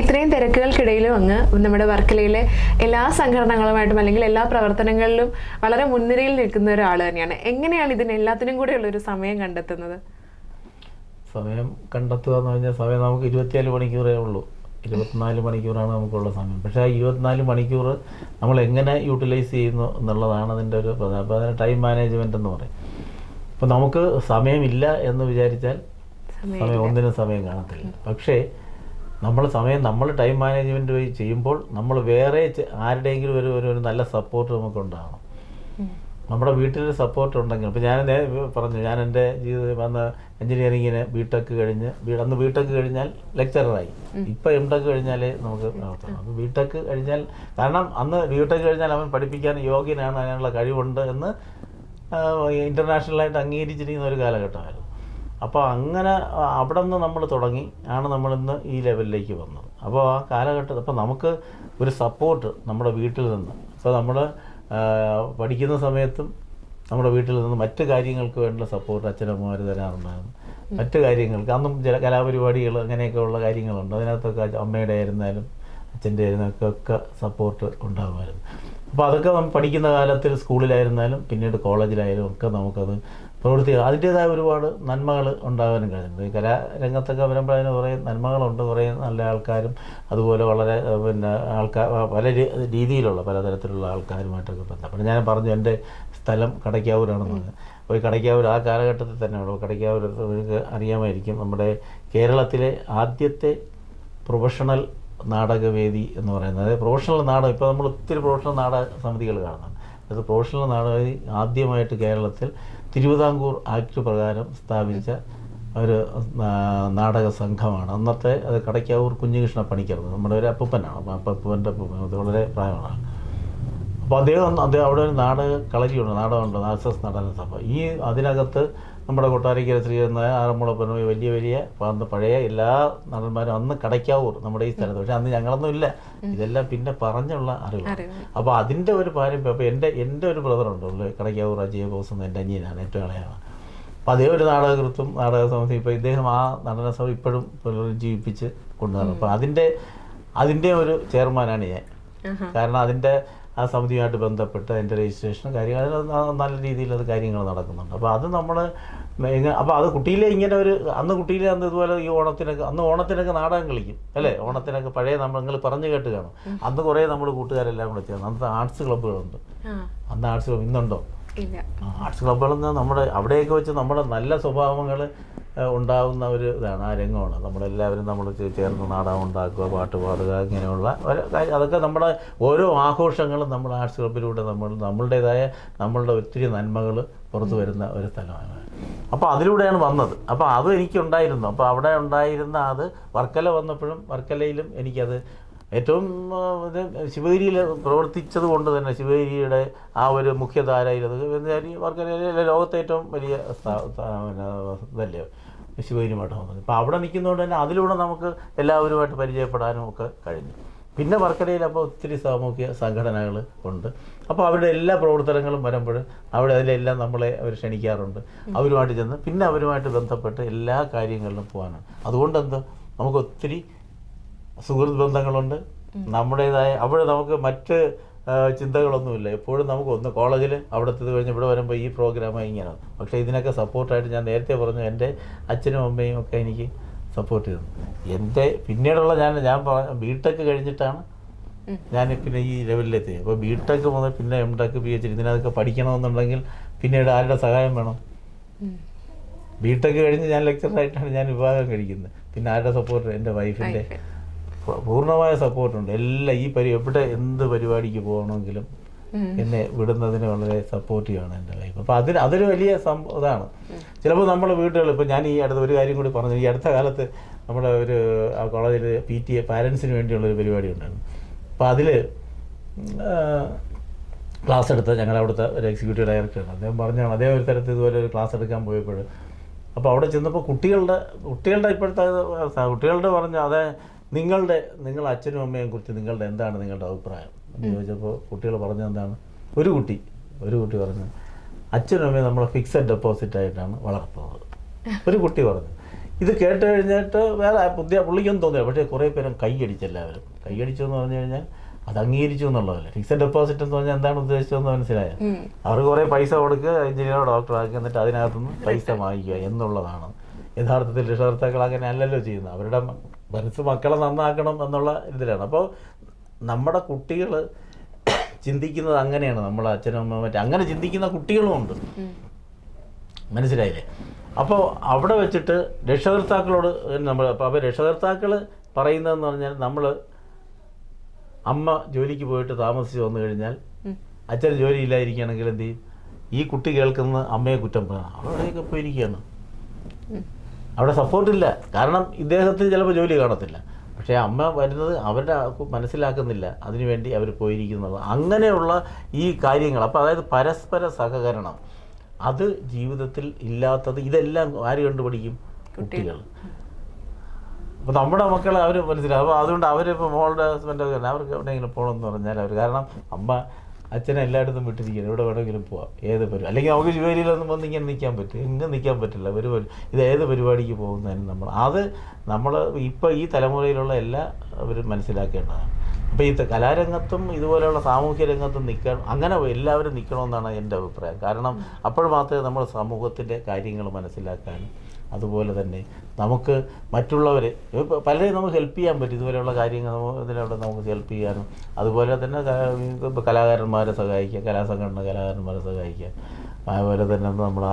ഇത്രയും തിരക്കുകൾക്കിടയിലും അങ്ങ് നമ്മുടെ വർക്കലയിലെ എല്ലാ സംഘടനകളുമായിട്ടും അല്ലെങ്കിൽ എല്ലാ പ്രവർത്തനങ്ങളിലും വളരെ മുൻനിരയിൽ നിൽക്കുന്ന ഒരാൾ തന്നെയാണ്. എങ്ങനെയാണ് ഇതിന് എല്ലാത്തിനും കൂടെയുള്ള ഒരു സമയം കണ്ടെത്തുന്നത്? സമയം കണ്ടെത്തുക എന്ന് പറഞ്ഞാൽ സമയം നമുക്ക് ഇരുപത്തിനാല് മണിക്കൂറേ ഉള്ളൂ. ഇരുപത്തിനാല് മണിക്കൂറാണ് നമുക്കുള്ള സമയം. പക്ഷേ ആ ഇരുപത്തിനാല് മണിക്കൂർ നമ്മൾ എങ്ങനെ യൂട്ടിലൈസ് ചെയ്യുന്നു എന്നുള്ളതാണ് അതിന്റെ ഒരു പ്രധാന അപ്പോൾ അതിന് ടൈം മാനേജ്മെന്റ് എന്ന് പറയും. അപ്പോൾ നമുക്ക് സമയമില്ല എന്ന് വിചാരിച്ചാൽ സമയം ഒന്നിനും സമയം കാണത്തില്ല. പക്ഷേ നമ്മൾ സമയം നമ്മൾ ടൈം മാനേജ്മെന്റ് വഴി ചെയ്യുമ്പോൾ നമ്മൾ വേറെ ആരുടെയെങ്കിലും ഒരു ഒരു നല്ല സപ്പോർട്ട് നമുക്ക് ഉണ്ടാകണം നമ്മുടെ വീട്ടിലൊരു സപ്പോർട്ട് ഉണ്ടെങ്കിൽ ഇപ്പോൾ ഞാൻ പറഞ്ഞു ഞാൻ എന്റെ ജീവിതത്തിൽ വന്ന എഞ്ചിനീയറിങ്ങിന് ബിടെക് കഴിഞ്ഞ് അന്ന് ബിടെക് കഴിഞ്ഞാൽ ലെക്ചററായി ഇപ്പം എം ടെക് കഴിഞ്ഞാൽ നമുക്ക് നടത്തണം. അപ്പോൾ ബിടെക് കഴിഞ്ഞാൽ കാരണം അന്ന് ബിടെക് കഴിഞ്ഞാൽ അവൻ പഠിപ്പിക്കാൻ യോഗ്യനാണ് അതിനുള്ള കഴിവുണ്ട് എന്ന് ഇന്റർനാഷണലായിട്ട് അംഗീകരിച്ചിരിക്കുന്ന ഒരു കാലഘട്ടമായിരുന്നു. അപ്പോൾ അങ്ങനെ അവിടെ നിന്ന് നമ്മൾ തുടങ്ങി. ആണ് നമ്മളിന്ന് ഈ ലെവലിലേക്ക് വന്നത്. അപ്പോൾ ആ കാലഘട്ടത്തിൽ അപ്പോൾ നമുക്ക് ഒരു സപ്പോർട്ട് നമ്മുടെ വീട്ടിൽ നിന്ന്. ഇപ്പോൾ നമ്മൾ പഠിക്കുന്ന സമയത്തും നമ്മുടെ വീട്ടിൽ നിന്ന് മറ്റ് കാര്യങ്ങൾക്ക് വേണ്ട സപ്പോർട്ട് അച്ഛനമ്മമാർ തരാറുണ്ടായിരുന്നു. മറ്റു കാര്യങ്ങൾക്ക് അന്നും ചില കലാപരിപാടികൾ അങ്ങനെയൊക്കെയുള്ള കാര്യങ്ങളുണ്ട്. അതിനകത്തൊക്കെ അമ്മയുടെ ആയിരുന്നാലും അച്ഛന്റെ ആയിരുന്നൊക്കെ സപ്പോർട്ട് ഉണ്ടാകുമായിരുന്നു. അപ്പോൾ അതൊക്കെ നമ്മൾ പഠിക്കുന്ന കാലത്തിൽ സ്കൂളിലായിരുന്നാലും പിന്നീട് കോളേജിലായാലും ഒക്കെ നമുക്കത് പ്രവൃത്തി അതിന്റേതായ ഒരുപാട് നന്മകൾ ഉണ്ടാകാനും കഴിഞ്ഞിട്ടുണ്ട് ഈ കലാരംഗത്തൊക്കെ വരുമ്പോൾ അതിന് കുറേ നന്മകളുണ്ട്. കുറേ നല്ല ആൾക്കാരും അതുപോലെ വളരെ പിന്നെ ആൾക്കാർ പല രീതിയിലുള്ള പലതരത്തിലുള്ള ആൾക്കാരുമായിട്ടൊക്കെ ബന്ധപ്പെട്ട്. ഞാൻ പറഞ്ഞു എന്റെ സ്ഥലം കടയ്ക്കാവൂരാണെന്ന് അപ്പോൾ ഈ കടയ്ക്കാവൂർ ആ കാലഘട്ടത്തിൽ തന്നെയാണ്. കടയ്ക്കാവൂർ അറിയാമായിരിക്കും നമ്മുടെ കേരളത്തിലെ ആദ്യത്തെ പ്രൊഫഷണൽ നാടകവേദി എന്ന് പറയുന്നത്. പ്രൊഫഷണൽ നാടകം ഇപ്പോൾ നമ്മൾ ഒത്തിരി പ്രൊഫഷണൽ നാടക സമിതികൾ കാണുന്നുണ്ട്. അത് പ്രൊഫഷണൽ നാടകവേദി ആദ്യമായിട്ട് കേരളത്തിൽ തിരുവിതാംകൂർ ആക്ട് പ്രകാരം സ്ഥാപിച്ച ഒരു നാടക സംഘമാണ്. അന്നത്തെ അത് കടയ്ക്കാവൂർ കുഞ്ഞുകൃഷ്ണ പണിക്കരുത്. നമ്മുടെ ഒരു അപ്പൂപ്പനാണ്. അപ്പം അപ്പൂപ്പന്റെ അപ്പൂപ്പൻ. അത് വളരെ പ്രായമാണ്. അപ്പോൾ അദ്ദേഹം അദ്ദേഹം അവിടെ ഒരു നാടക കളരിയുണ്ട്. നാടകമുണ്ട്. നാസസ് നടന സഭ. ഈ അതിനകത്ത് നമ്മുടെ കൊട്ടാരക്കര ആറന്മുള ആറന്മുളപ്പന വലിയ വലിയ അന്ന് പഴയ എല്ലാ നടന്മാരും അന്ന് കടയ്ക്കാവൂർ നമ്മുടെ ഈ സ്ഥലത്ത്. പക്ഷെ അന്ന് ഞങ്ങളൊന്നും ഇല്ല. ഇതെല്ലാം പിന്നെ പറഞ്ഞുള്ള അറിവ്. അപ്പൊ അപ്പോൾ അതിന്റെ ഒരു പാരമ്പര്യം അപ്പോൾ എന്റെ എന്റെ ഒരു ബ്രദറുണ്ട് കടയ്ക്കാവൂർ അജയ ബോസ് എന്ന് എന്റെ അനിയനാണ് ഏറ്റവും ഇളയാണ് അപ്പോൾ അതേ ഒരു നാടകകൃത്തും നാടക സമിതി ഇപ്പോൾ ഇദ്ദേഹം ആ നടന സഭ ഇപ്പോഴും പുനരുജ്ജീവിപ്പിച്ച് കൊണ്ടുവരണം അപ്പോൾ അതിന്റെ അതിന്റെ ഒരു ചെയർമാനാണ് ഞാൻ. കാരണം അതിന്റെ ആ സമിതിയുമായിട്ട് ബന്ധപ്പെട്ട് അതിന്റെ രജിസ്ട്രേഷൻ കാര്യങ്ങൾ അതിന് നല്ല രീതിയിൽ അത് കാര്യങ്ങൾ നടക്കുന്നുണ്ട്. അപ്പോൾ അത് നമ്മൾ അപ്പോൾ അത് കുട്ടിയിലെ ഇങ്ങനെ ഒരു അന്ന് കുട്ടിയിലെ അന്ന് ഇതുപോലെ ഈ ഓണത്തിനൊക്കെ അന്ന് ഓണത്തിനൊക്കെ നാടകം കളിക്കും അല്ലേ? ഓണത്തിനൊക്കെ പഴയ നമ്മൾ നിങ്ങൾ പറഞ്ഞു കേട്ട് കാണും. അന്ന് കുറേ നമ്മൾ കൂട്ടുകാരെല്ലാം കൂടെ ചേർന്ന്. അന്നത്തെ ആർട്സ് ക്ലബ്ബുകളുണ്ട്. അന്ന് ആർട്സ് ക്ലബ്ബ് ഇന്നുണ്ടോ? ആർട്സ് ക്ലബ്ബുകളിൽ നിന്ന് നമ്മുടെ അവിടെയൊക്കെ വെച്ച് നമ്മുടെ നല്ല സ്വഭാവങ്ങൾ ഉണ്ടാകുന്ന ഒരു ഇതാണ് ആ രംഗമാണ്. നമ്മളെല്ലാവരും നമ്മൾ ചേർന്ന് നാടകം ഉണ്ടാക്കുക പാട്ട് പാടുക ഇങ്ങനെയുള്ള ഒരു അതൊക്കെ നമ്മുടെ ഓരോ ആഘോഷങ്ങളും നമ്മൾ ആർട്സ് ക്ലബിലൂടെ നമ്മൾ നമ്മളുടേതായ നമ്മളുടെ ഒത്തിരി നന്മകൾ പുറത്തു വരുന്ന ഒരു സ്ഥലമാണ്. അപ്പോൾ അതിലൂടെയാണ് വന്നത്. അപ്പോൾ അത് എനിക്കുണ്ടായിരുന്നു. അപ്പോൾ അവിടെ ഉണ്ടായിരുന്ന അത് വർക്കല വന്നപ്പോഴും വർക്കലയിലും എനിക്കത് ഏറ്റവും ശിവഗിരിയിൽ പ്രവർത്തിച്ചത് കൊണ്ട് തന്നെ ശിവഗിരിയുടെ ആ ഒരു മുഖ്യധാരയിൽ അത് വർക്കല ലോകത്തെ ഏറ്റവും വലിയ ഇതല്ലേ? ശിവഗിരി മഠം വന്നത് അപ്പോൾ അവിടെ നിൽക്കുന്നതുകൊണ്ട് തന്നെ അതിലൂടെ നമുക്ക് എല്ലാവരുമായിട്ട് പരിചയപ്പെടാനും ഒക്കെ കഴിഞ്ഞു. പിന്നെ വർക്കലയിൽ അപ്പോൾ ഒത്തിരി സാമൂഹ്യ സംഘടനകൾ ഉണ്ട്. അപ്പോൾ അവരുടെ എല്ലാ പ്രവർത്തനങ്ങളും വരുമ്പോൾ അവിടെ അതിലെല്ലാം നമ്മളെ അവർ ക്ഷണിക്കാറുണ്ട്. അവരുമായിട്ട് ചെന്ന് പിന്നെ അവരുമായിട്ട് ബന്ധപ്പെട്ട് എല്ലാ കാര്യങ്ങളിലും പോകാനാണ്. അതുകൊണ്ട് എന്താ? നമുക്ക് ഒത്തിരി സുഹൃത്ത് ബന്ധങ്ങളുണ്ട് നമ്മുടേതായ അവിടെ നമുക്ക് മറ്റ് ചിന്തകളൊന്നുമില്ല. എപ്പോഴും നമുക്ക് ഒന്ന് കോളേജിൽ അവിടുത്തെ കഴിഞ്ഞ് ഇവിടെ വരുമ്പോൾ ഈ പ്രോഗ്രാം ഇങ്ങനെ. പക്ഷേ ഇതിനൊക്കെ സപ്പോർട്ടായിട്ട് ഞാൻ നേരത്തെ പറഞ്ഞു എന്റെ അച്ഛനും അമ്മയും ഒക്കെ എനിക്ക് സപ്പോർട്ട് ചെയ്തു. എന്റെ പിന്നീടുള്ള ഞാൻ ഞാൻ ബിടെക് കഴിഞ്ഞിട്ടാണ് ഞാൻ പിന്നെ ഈ ലെവലിലെത്തി അപ്പോൾ ബിടെക് മുതൽ പിന്നെ M tech P H D ഇതിനകത്തൊക്കെ പഠിക്കണമെന്നുണ്ടെങ്കിൽ പിന്നീട് ആരുടെ സഹായം വേണം? ബി ബിടെക് കഴിഞ്ഞ് ഞാൻ ലെക്ചറായിട്ടാണ് ഞാൻ വിഭാഗം കഴിക്കുന്നത്. പിന്നെ ആരുടെ സപ്പോർട്ട് എന്റെ വൈഫിന്റെ. പൂർണമായ സപ്പോർട്ടുണ്ട്. എല്ലാം ഈ പരി എവിടെ എന്ത് പരിപാടിക്ക് പോകണമെങ്കിലും എന്നെ വിടുന്നതിന് വളരെ സപ്പോർട്ടീവാണ് എന്റെ വൈഫ് അപ്പോൾ അതിന് അതൊരു വലിയ സംഭവം ഇതാണ്. ചിലപ്പോൾ നമ്മൾ വീട്ടുകൾ ഇപ്പോൾ ഞാൻ ഈ അടുത്ത ഒരു കാര്യം കൂടി പറഞ്ഞു ഈ അടുത്ത കാലത്ത് നമ്മുടെ ഒരു ആ കോളേജിൽ പി ടി എ പാരൻസിന് വേണ്ടിയുള്ള ഒരു പരിപാടി ഉണ്ടായിരുന്നു. അപ്പോൾ അതിൽ ക്ലാസ് എടുത്ത ഞങ്ങൾ അവിടുത്തെ ഒരു എക്സിക്യൂട്ടീവ് ഡയറക്ടറാണ് അദ്ദേഹം പറഞ്ഞാണ് അദ്ദേഹം ഒരു തരത്തിൽ ഇതുപോലെ ഒരു ക്ലാസ് എടുക്കാൻ പോയപ്പോൾ അപ്പോൾ അവിടെ ചെന്നപ്പോൾ കുട്ടികളുടെ കുട്ടികളുടെ ഇപ്പോഴത്തെ കുട്ടികളുടെ പറഞ്ഞു അതെ നിങ്ങളുടെ നിങ്ങൾ അച്ഛനും അമ്മയെയും കുറിച്ച് നിങ്ങളുടെ എന്താണ് നിങ്ങളുടെ അഭിപ്രായം? എന്ന് ചോദിച്ചപ്പോൾ കുട്ടികൾ പറഞ്ഞത് എന്താണ്? ഒരു കുട്ടി ഒരു കുട്ടി പറഞ്ഞു അച്ഛനും അമ്മയും നമ്മളെ ഫിക്സഡ് ഡെപ്പോസിറ്റ് ആയിട്ടാണ് വളർത്തുന്നത്. ഒരു കുട്ടി പറഞ്ഞു. ഇത് കേട്ട് കഴിഞ്ഞിട്ട് വേറെ പുതിയ പുള്ളിക്കൊന്നും തോന്നില്ല. പക്ഷേ കുറേ പേരും കൈയടിച്ച് എല്ലാവരും. കൈയടിച്ചു എന്ന് പറഞ്ഞു കഴിഞ്ഞാൽ അത് അംഗീകരിച്ചു എന്നുള്ളതല്ലേ. ഫിക്സഡ് ഡെപ്പോസിറ്റ് എന്ന് പറഞ്ഞാൽ എന്താണ് ഉദ്ദേശിച്ചതെന്ന് മനസ്സിലായ? അവർ കുറേ പൈസ കൊടുക്കുക എഞ്ചിനീയറോ ഡോക്ടറോ ആക്കി എന്നിട്ട് അതിനകത്തുനിന്ന് പൈസ വാങ്ങിക്കുക എന്നുള്ളതാണ്. യഥാർത്ഥത്തിൽ രക്ഷകർത്താക്കൾ അങ്ങനെ അല്ലല്ലോ ചെയ്യുന്നത്. അവരുടെ മനസ്സ് മക്കളെ നന്നാക്കണം എന്നുള്ള ഇതിലാണ്. അപ്പോൾ നമ്മുടെ കുട്ടികൾ ചിന്തിക്കുന്നത് അങ്ങനെയാണ്. നമ്മൾ അച്ഛനും അമ്മ മറ്റേ അങ്ങനെ ചിന്തിക്കുന്ന കുട്ടികളുമുണ്ട്. മനസ്സിലായില്ലേ? അപ്പോൾ അവിടെ വെച്ചിട്ട് രക്ഷകർത്താക്കളോട് നമ്മൾ അപ്പോൾ അപ്പോൾ രക്ഷകർത്താക്കൾ പറയുന്നതെന്ന് പറഞ്ഞാൽ നമ്മൾ അമ്മ ജോലിക്ക് പോയിട്ട് താമസിച്ച് വന്നു കഴിഞ്ഞാൽ അച്ഛൻ ജോലി ഇല്ലായിരിക്കുകയാണെങ്കിൽ എന്ത് ചെയ്യും? ഈ കുട്ടി കേൾക്കുന്ന അമ്മയെ കുറ്റം പറയാം അവിടെയൊക്കെ പോയിരിക്കുകയാണ്. അവിടെ സപ്പോർട്ടില്ല കാരണം ഇദ്ദേഹത്തിന് ചിലപ്പോൾ ജോലി കാണത്തില്ല. പക്ഷേ അമ്മ വരുന്നത് അവരുടെ മനസ്സിലാക്കുന്നില്ല. അതിനുവേണ്ടി അവർ പോയിരിക്കുന്നത്. അങ്ങനെയുള്ള ഈ കാര്യങ്ങൾ. അപ്പോൾ അതായത് പരസ്പര സഹകരണം. അത് ജീവിതത്തിൽ ഇല്ലാത്തത് ഇതെല്ലാം ആര് കണ്ടുപിടിക്കും? കുട്ടികൾ. അപ്പോൾ നമ്മുടെ മക്കൾ അവർ മനസ്സിലാവും അപ്പോൾ അതുകൊണ്ട് അവരിപ്പോൾ മോളുടെ ഹസ്ബൻഡൊക്കെ അവർക്ക് എവിടെയെങ്കിലും പോകണമെന്ന് പറഞ്ഞാൽ അവർ കാരണം അമ്മ അച്ഛനെ എല്ലായിടത്തും വിട്ടിരിക്കുകയാണ്. എവിടെ വേണമെങ്കിലും പോവാം. ഏത് പരിപാടി അല്ലെങ്കിൽ നമുക്ക് ജോലിയിലൊന്നും വന്ന് ഇങ്ങനെ നിൽക്കാൻ പറ്റും ഇങ്ങനെ നിൽക്കാൻ പറ്റില്ല. ഒരു ഇത് ഏത് പരിപാടിക്ക് പോകുന്നതിന് നമ്മൾ അത് നമ്മൾ ഇപ്പോൾ ഈ തലമുറയിലുള്ള എല്ലാ അവരും മനസ്സിലാക്കേണ്ടതാണ്. അപ്പോൾ ഈ കലാരംഗത്തും ഇതുപോലെയുള്ള സാമൂഹ്യ രംഗത്തും നിൽക്കണം അങ്ങനെ എല്ലാവരും നിൽക്കണമെന്നാണ് എന്റെ അഭിപ്രായം. കാരണം അപ്പോൾ മാത്രമേ നമ്മൾ സമൂഹത്തിന്റെ കാര്യങ്ങൾ മനസ്സിലാക്കാനും അതുപോലെ തന്നെ നമുക്ക് മറ്റുള്ളവർ പലരെയും നമുക്ക് ഹെൽപ്പ് ചെയ്യാൻ പറ്റും. ഇതുപോലെയുള്ള കാര്യങ്ങൾ ഇതിലൂടെ നമുക്ക് ഹെൽപ്പ് ചെയ്യാനും അതുപോലെ തന്നെ കലാകാരന്മാരെ സഹായിക്കുക കലാസംഘടന കലാകാരന്മാരെ സഹായിക്കുക. അതുപോലെ തന്നെ നമ്മൾ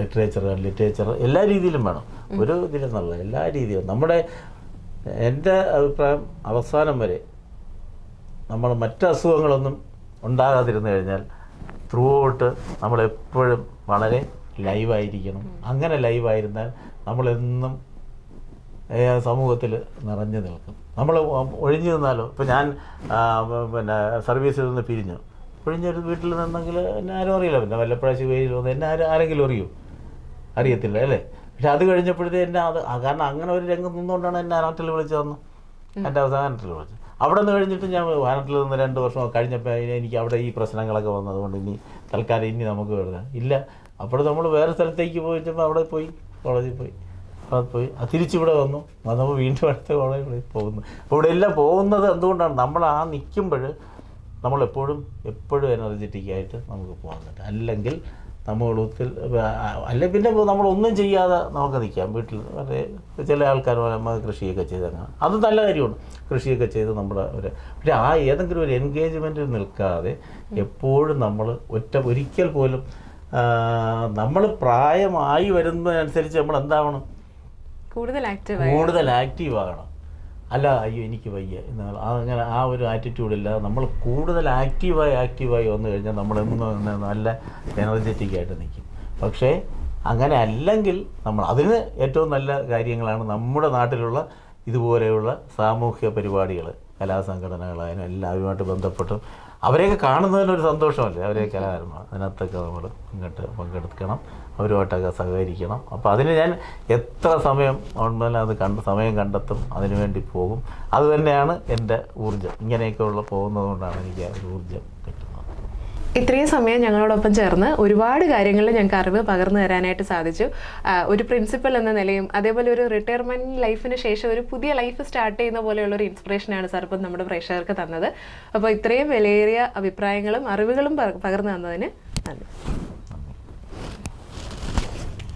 ലിറ്ററേച്ചർ ലിറ്ററേച്ചർ എല്ലാ രീതിയിലും വേണം. ഒരു ഇതിലെന്നുള്ള എല്ലാ രീതിയിലും. നമ്മുടെ എന്റെ അഭിപ്രായം അവസാനം വരെ നമ്മൾ മറ്റ് അസുഖങ്ങളൊന്നും ഉണ്ടാകാതിരുന്നു കഴിഞ്ഞാൽ ത്രൂ ഔട്ട് നമ്മളെപ്പോഴും വളരെ ലൈവായിരിക്കണം അങ്ങനെ ലൈവായിരുന്നാൽ നമ്മളെന്നും സമൂഹത്തിൽ നിറഞ്ഞു നിൽക്കും. നമ്മൾ ഒഴിഞ്ഞു നിന്നാലോ? ഇപ്പോൾ ഞാൻ പിന്നെ സർവീസിൽ നിന്ന് പിരിഞ്ഞു. ഒഴിഞ്ഞൊരു വീട്ടിൽ നിന്നെങ്കിൽ എന്നെ ആരും അറിയില്ല. പിന്നെ വല്ലപ്പുഴ ശിവയിൽ വന്ന് എന്നെ ആരും ആരെങ്കിലും അറിയൂ? അറിയത്തില്ല അല്ലേ? പക്ഷെ അത് കഴിഞ്ഞപ്പോഴത്തേ എന്നെ അത് കാരണം അങ്ങനെ ഒരു രംഗം നിന്നുകൊണ്ടാണ് എന്നെ നാട്ടിൽ വിളിച്ചു തന്നു എന്റെ അവസാനത്തിൽ വിളിച്ചു അവിടെ നിന്ന് കഴിഞ്ഞിട്ട് ഞാൻ വയനാട്ടിൽ നിന്ന് രണ്ട് വർഷം കഴിഞ്ഞപ്പോൾ എനിക്ക് അവിടെ ഈ പ്രശ്നങ്ങളൊക്കെ വന്നതുകൊണ്ട് ഇനി തൽക്കാലം ഇനി നമുക്ക് വരുന്നത് ഇല്ല അപ്പോൾ നമ്മൾ വേറെ സ്ഥലത്തേക്ക് പോയിട്ടപ്പോൾ അവിടെ പോയി കോളേജിൽ പോയി. അവിടെ പോയി. തിരിച്ചിവിടെ വന്നു. വന്നപ്പോൾ വീണ്ടും അടുത്ത കോളേജിൽ പോകുന്നു. അപ്പോൾ ഇവിടെ എല്ലാം പോകുന്നത് എന്തുകൊണ്ടാണ്? നമ്മൾ ആ നിൽക്കുമ്പോൾ നമ്മളെപ്പോഴും എപ്പോഴും എനർജറ്റിക് ആയിട്ട് നമുക്ക് പോകാൻ പറ്റും. അല്ലെങ്കിൽ നമ്മളത്തിൽ അല്ലെ പിന്നെ നമ്മളൊന്നും ചെയ്യാതെ നമുക്ക് നിൽക്കാം. വീട്ടിൽ മറ്റേ ചില ആൾക്കാർ പറയുമ്പോൾ കൃഷിയൊക്കെ ചെയ്തങ്ങനെ അത് നല്ല കാര്യമാണ്. കൃഷിയൊക്കെ ചെയ്ത് നമ്മുടെ ഒരു പക്ഷെ ആ ഏതെങ്കിലും ഒരു എൻഗേജ്മെന്റിൽ നിൽക്കാതെ എപ്പോഴും നമ്മൾ ഒറ്റ ഒരിക്കൽ പോലും നമ്മൾ പ്രായമായി വരുന്നതനുസരിച്ച് നമ്മൾ എന്താവണം? കൂടുതൽ ആക്റ്റീവ് കൂടുതൽ ആക്റ്റീവ് ആകണം. അല്ല അയ്യോ എനിക്ക് വയ്യ. എന്നാൽ അങ്ങനെ ആ ഒരു ആറ്റിറ്റ്യൂഡില്ല നമ്മൾ കൂടുതൽ ആക്റ്റീവായി ആക്റ്റീവായി വന്നു കഴിഞ്ഞാൽ നമ്മൾ എന്നും നല്ല എനർജറ്റിക് ആയിട്ട് നിൽക്കും. പക്ഷേ അങ്ങനെ അല്ലെങ്കിൽ നമ്മൾ അതിന് ഏറ്റവും നല്ല കാര്യങ്ങളാണ് നമ്മുടെ നാട്ടിലുള്ള ഇതുപോലെയുള്ള സാമൂഹ്യ പരിപാടികൾ. കലാസംഘടനകളായാലും എല്ലാവരുമായിട്ട് ബന്ധപ്പെട്ടും. അവരെയൊക്കെ കാണുന്നതിനൊരു സന്തോഷമല്ലേ? അവരെ കലാകാരന്മാർ അതിനകത്തൊക്കെ നമ്മൾ ഇങ്ങോട്ട് പങ്കെടുക്കണം. അവരുമായിട്ടൊക്കെ സഹകരിക്കണം. അപ്പോൾ അതിന് ഞാൻ എത്ര സമയം അത് കണ്ട് സമയം കണ്ടെത്തും. അതിനു വേണ്ടി പോകും. അതുതന്നെയാണ് എന്റെ ഊർജം. ഇങ്ങനെയൊക്കെ ഉള്ള പോകുന്നത് കൊണ്ടാണ് എനിക്ക് ഊർജം കിട്ടുന്നത്. ഇത്രയും സമയം ഞങ്ങളോടൊപ്പം ചേർന്ന് ഒരുപാട് കാര്യങ്ങളിൽ ഞങ്ങൾക്ക് അറിവ് പകർന്നു തരാനായിട്ട് സാധിച്ചു. ഒരു പ്രിൻസിപ്പൽ എന്ന നിലയും അതേപോലെ ഒരു റിട്ടയർമെന്റ് ലൈഫിന് ശേഷം ഒരു പുതിയ ലൈഫ് സ്റ്റാർട്ട് ചെയ്യുന്ന പോലെയുള്ള ഒരു ഇൻസ്പിറേഷനാണ് സാർ ഇപ്പം നമ്മുടെ പ്രേക്ഷകർക്ക് തന്നത്. അപ്പോൾ ഇത്രയും വിലയേറിയ അഭിപ്രായങ്ങളും അറിവുകളും പകർന്നു തന്നതിന് നന്ദി.